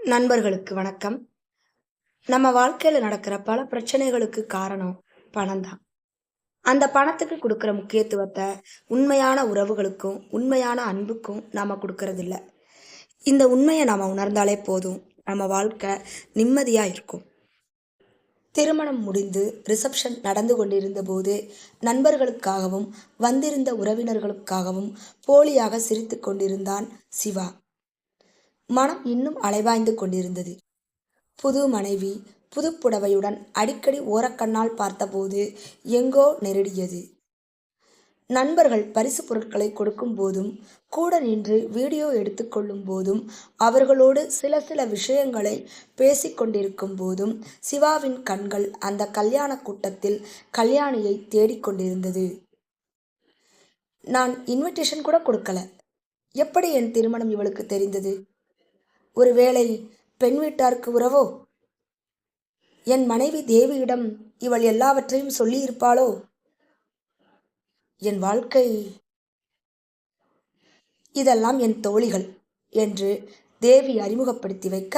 நண்பர்களுக்கு வணக்கம். நம்ம வாழ்க்கையில் நடக்கிற பல பிரச்சனைகளுக்கு காரணம் பணம் தான் அந்த பணத்துக்கு கொடுக்குற முக்கியத்துவத்தை உண்மையான உறவுகளுக்கும் உண்மையான அன்புக்கும் நாம் கொடுக்கறதில்ல. இந்த உண்மையை நாம் உணர்ந்தாலே போதும் நம்ம வாழ்க்கை நிம்மதியாக இருக்கும். திருமணம் முடிந்து ரிசப்ஷன் நடந்து கொண்டிருந்த போது நண்பர்களுக்காகவும் வந்திருந்த உறவினர்களுக்காகவும் போலியாக சிரித்து கொண்டிருந்தான் சிவா. மனம் இன்னும் அலைவாய்ந்து கொண்டிருந்தது. புது மனைவி புதுப்புடவையுடன் அடிக்கடி ஓரக்கண்ணால் பார்த்தபோது எங்கோ நெருடியது. நண்பர்கள் பரிசு பொருட்களை கொடுக்கும் போதும் கூட நின்று வீடியோ எடுத்துக்கொள்ளும் போதும் அவர்களோடு சில சில விஷயங்களை பேசிக்கொண்டிருக்கும் போதும் சிவாவின் கண்கள் அந்த கல்யாண கூட்டத்தில் கல்யாணியை தேடிக்கொண்டிருந்தது நான் இன்விடேஷன் கூட கொடுக்கல. எப்படி என் திருமணம் இவளுக்கு தெரிந்தது? ஒருவேளை பெண் வீட்டாருக்கு உறவோ? என் மனைவி தேவியிடம் இவள் எல்லாவற்றையும் சொல்லியிருப்பாளோ? என் வாழ்க்கை இதெல்லாம் என் தோழிகள் என்று தேவி அறிமுகப்படுத்தி வைக்க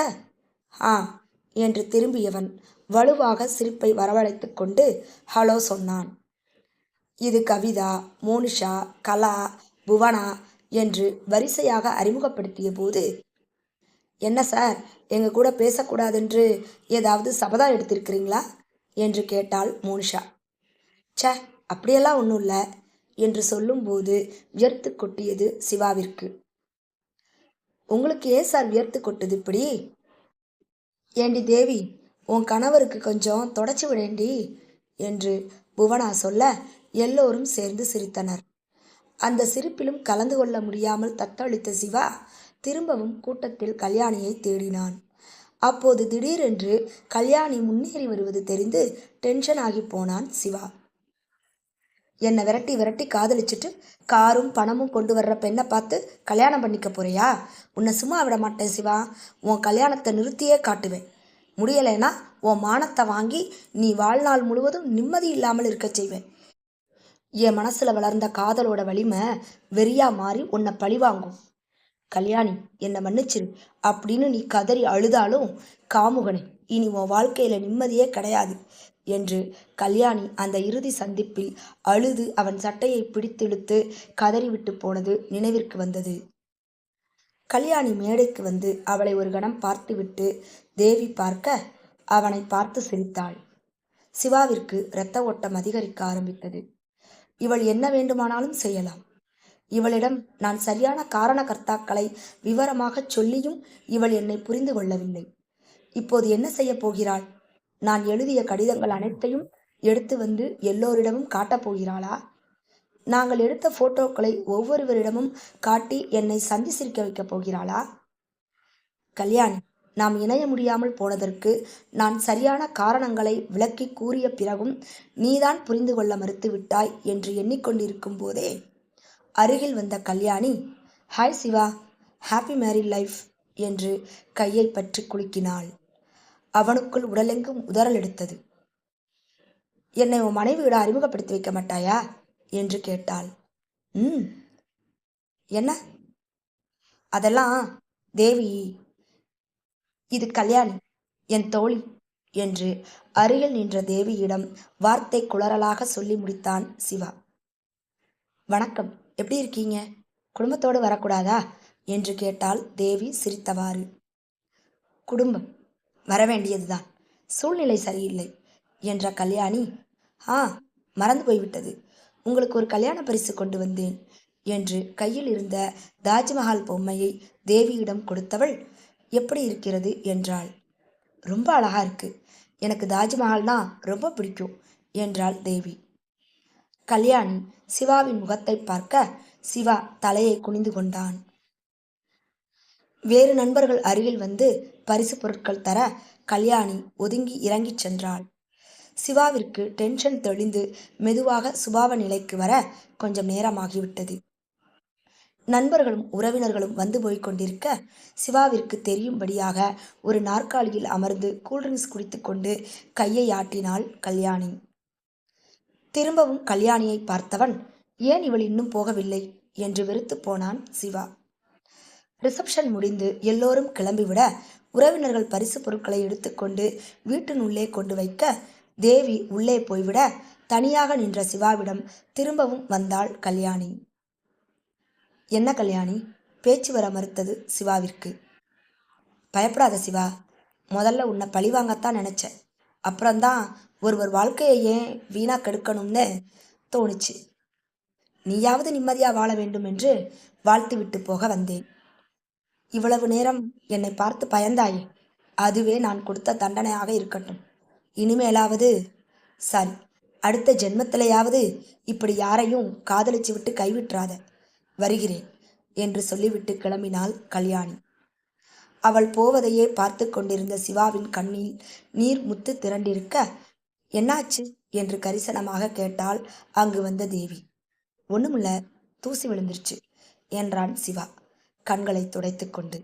ஆ என்று திரும்பியவன் வலுவாக சிரிப்பை வரவழைத்து கொண்டு ஹலோ சொன்னான். இது கவிதா மோனிஷா கலா புவனா என்று வரிசையாக அறிமுகப்படுத்திய போது என்ன சார்? எங்கள் கூட பேசக்கூடாதென்று ஏதாவது சபதம் எடுத்திருக்கிறீங்களா? என்று கேட்டாள் மோனிஷா. சே அப்படியெல்லாம் ஒன்றும் இல்லை என்று சொல்லும்போது வியர்த்து கொட்டியது சிவாவிற்கு. உங்களுக்கு ஏன் சார் வியர்த்து கொட்டுது இப்படி? ஏண்டி தேவி உன் கணவருக்கு கொஞ்சம் தொடச்சி விடேண்டி என்று புவனா சொல்ல எல்லோரும் சேர்ந்து சிரித்தனர். அந்த சிரிப்பிலும் கலந்து கொள்ள முடியாமல் தத்தளித்த சிவா திரும்பவும் கூட்டத்தில் கல்யாணியை தேடினான். அப்போது திடீரென்று கல்யாணி முன்னேறி வருவது தெரிந்து டென்ஷன் ஆகி போனான் சிவா. என்னை விரட்டி விரட்டி காதலிச்சிட்டு காரும் பணமும் கொண்டு வர்ற பெண்ணை பார்த்து கல்யாணம் பண்ணிக்க போறியா? உன்னை சும்மா விட மாட்டேன் சிவா. உன் கல்யாணத்தை நிறுத்தியே காட்டுவேன். முடியலைன்னா உன் மானத்தை வாங்கி நீ வாழ்நாள் முழுவதும் நிம்மதி இல்லாமல் இருக்க செய்வேன். என் மனசில் வளர்ந்த காதலோட வலிமை வெறியா மாறி உன்னை பழிவாங்கும். கல்யாணி என்னை மன்னிச்சிரு அப்படின்னு நீ கதறி அழுதாலும் காமுகனே இனி உன் வாழ்க்கையில் நிம்மதியே கிடையாது என்று கல்யாணி அந்த இறுதி சந்திப்பில் அழுது அவன் சட்டையை பிடித்திழுத்து கதறிவிட்டு போனது நினைவிற்கு வந்தது. கல்யாணி மேடைக்கு வந்து அவளை ஒரு கணம் பார்த்துவிட்டு தேவி பார்க்க? அவனை பார்த்து சிரித்தாள். சிவாவிற்கு இரத்த ஓட்டம் அதிகரிக்க ஆரம்பித்தது. இவள் என்ன வேண்டுமானாலும் செய்யலாம். இவளிடம் நான் சரியான காரணகர்த்தாக்களை விவரமாகச் சொல்லியும் இவள் என்னை புரிந்து கொள்ளவில்லை. இப்போது என்ன செய்யப் போகிறாள்? நான் எழுதிய கடிதங்கள் அனைத்தையும் எடுத்து வந்து எல்லோரிடமும் காட்டப் போகிறாளா? நாங்கள் எடுத்த போட்டோக்களை ஒவ்வொருவரிடமும் காட்டி என்னை சந்தி சிரிக்க வைக்கப் போகிறாளா? கல்யாணி நாம் இணைய முடியாமல் போனதற்கு நான் சரியான காரணங்களை விளக்கி கூறிய பிறகும் நீதான் புரிந்து கொள்ள மறுத்துவிட்டாய் என்று எண்ணிக்கொண்டிருக்கும் போதே அருகில் வந்த Kalyani hi Siva happy marry life என்று கையை பற்றி குலுக்கினாள். அவனுக்குள் உடலெங்கும் உதறல் எடுத்தது. என்னை உன் மனைவியோட அறிமுகப்படுத்தி வைக்க மாட்டாயா? என்று கேட்டாள். ம். என்ன? அதெல்லாம் தேவி இது கல்யாணி என் தோழி என்று அருகில் நின்ற தேவியிடம் வார்த்தை குளறலாக சொல்லி முடித்தான் சிவா. வணக்கம். எப்படி இருக்கீங்க? குடும்பத்தோடு வரக்கூடாதா? என்று கேட்டால் தேவி சிரித்தவாறு. குடும்பம். வரவேண்டியதுதான். சூழ்நிலை சரியில்லை என்ற கல்யாணி. ஆ மறந்து போய்விட்டது. உங்களுக்கு ஒரு கல்யாண பரிசு கொண்டு வந்தேன் என்று கையில் இருந்த தாஜ்மஹால் பொம்மையை தேவியிடம் கொடுத்தவள் எப்படி இருக்கிறது? என்றாள். ரொம்ப அழகா இருக்கு. எனக்கு தாஜ்மஹால்னா ரொம்ப பிடிக்கும் என்றாள் தேவி. கல்யாணி சிவாவின் முகத்தை பார்க்க சிவா தலையை குனிந்து கொண்டான். வேறு நண்பர்கள் அருகில் வந்து பரிசு பொருட்கள் தர கல்யாணி ஒதுங்கி இறங்கிச் சென்றாள். சிவாவிற்கு டென்ஷன் தெளிந்து மெதுவாக சுபாவ நிலைக்கு வர கொஞ்சம் நேரமாகிவிட்டது. நண்பர்களும் உறவினர்களும் வந்து போய்க் கொண்டிருக்க சிவாவிற்கு தெரியும்படியாக ஒரு நாற்காலியில் அமர்ந்து கூல்ட்ரிங்க்ஸ் குடித்துக்கொண்டு கையை ஆட்டினாள் கல்யாணி. திரும்பவும் கல்யாணியை பார்த்தவன் ஏன் இவள் இன்னும் போகவில்லை? என்று வெறுத்து போனான் சிவா. ரிசப்ஷன் முடிந்து எல்லோரும் கிளம்பிவிட உறவினர்கள் பரிசு பொருட்களை எடுத்துக்கொண்டு வீட்டினுள்ளே கொண்டு வைக்க தேவி உள்ளே போய்விட தனியாக நின்ற சிவாவிடம் திரும்பவும் வந்தாள் கல்யாணி. என்ன கல்யாணி? பேச்சு வர மறுத்தது சிவாவிற்கு. பயப்படாத சிவா முதல்ல உன்னை பழிவாங்கத்தான் நினச்சேன். அப்புறம்தான் ஒருவர் வாழ்க்கையை ஏன் வீணா கெடுக்கணும்னு தோணுச்சு. நீயாவது நிம்மதியாக வாழ வேண்டும் என்று வாழ்த்து விட்டு போக வந்தேன். இவ்வளவு நேரம் என்னை பார்த்து பயந்தாயே. அதுவே நான் கொடுத்த தண்டனையாக இருக்கட்டும். இனிமேலாவது சரி. அடுத்த ஜென்மத்திலேயாவது இப்படி யாரையும் காதலிச்சு விட்டு கைவிட்டுறாத. வருகிறேன் என்று சொல்லிவிட்டு கிளம்பினாள் கல்யாணி. அவள் போவதையே பார்த்து கொண்டிருந்த சிவாவின் கண்ணில் நீர் முத்து திரண்டிருக்க என்னாச்சு? என்று கரிசனமாக கேட்டால் அங்கு வந்த தேவி. ஒண்ணுமில்ல தூசி விழுந்துருச்சு என்றான் சிவா கண்களை துடைத்துக்கொண்டு